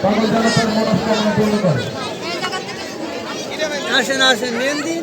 সকল জনতার মনস্কামনা পূর্ণ করে আসেন আসেন মেন দিন